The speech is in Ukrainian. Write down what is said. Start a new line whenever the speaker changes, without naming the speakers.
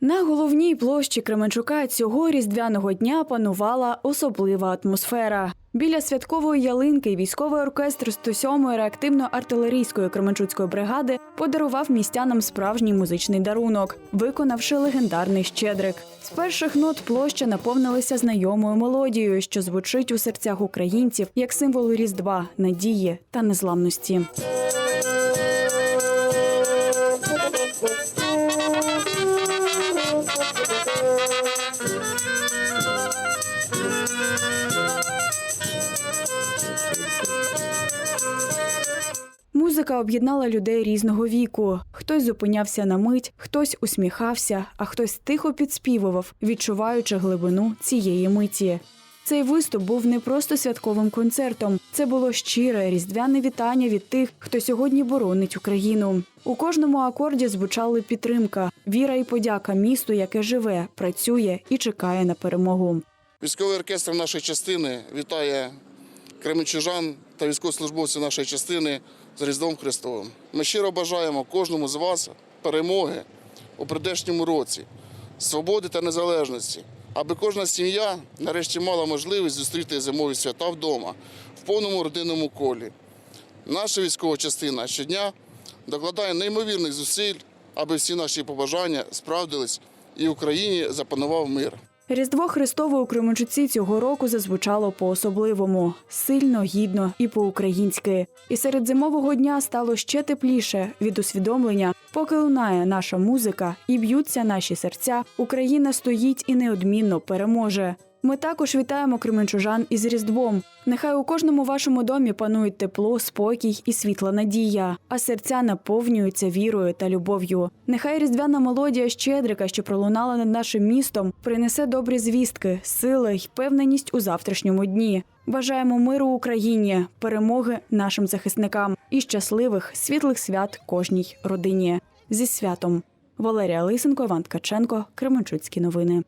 На головній площі Кременчука цього різдвяного дня панувала особлива атмосфера. Біля святкової ялинки військовий оркестр 107-ї реактивно-артилерійської Кременчуцької бригади подарував містянам справжній музичний дарунок, виконавши легендарний щедрик. З перших нот площа наповнилася знайомою мелодією, що звучить у серцях українців як символ різдва, надії та незламності. Музика об'єднала людей різного віку. Хтось зупинявся на мить, хтось усміхався, а хтось тихо підспівував, відчуваючи глибину цієї миті. Цей виступ був не просто святковим концертом, це було щире різдвяне вітання від тих, хто сьогодні боронить Україну. У кожному акорді звучали підтримка, віра і подяка місту, яке живе, працює і чекає на перемогу.
Військовий оркестр нашої частини вітає кременчужан та військовослужбовців нашої частини з Різдвом Христовим. Ми щиро бажаємо кожному з вас перемоги у прийдешньому році, свободи та незалежності, аби кожна сім'я нарешті мала можливість зустріти зимові свята вдома в повному родинному колі. Наша військова частина щодня докладає неймовірних зусиль, аби всі наші побажання справдились і в Україні запанував мир.
Різдво Христове у Кременчуці цього року зазвучало по-особливому, сильно, гідно і по-українськи. І серед зимового дня стало ще тепліше від усвідомлення, поки лунає наша музика і б'ються наші серця. Україна стоїть і неодмінно переможе. Ми також вітаємо кременчужан із Різдвом. Нехай у кожному вашому домі панують тепло, спокій і світла надія, а серця наповнюються вірою та любов'ю. Нехай різдвяна мелодія щедрика, що пролунала над нашим містом, принесе добрі звістки, сили й впевненість у завтрашньому дні. Бажаємо миру Україні, перемоги нашим захисникам і щасливих світлих свят кожній родині. Зі святом Валерія Лисенко, Іван Ткаченко, Кременчуцькі новини.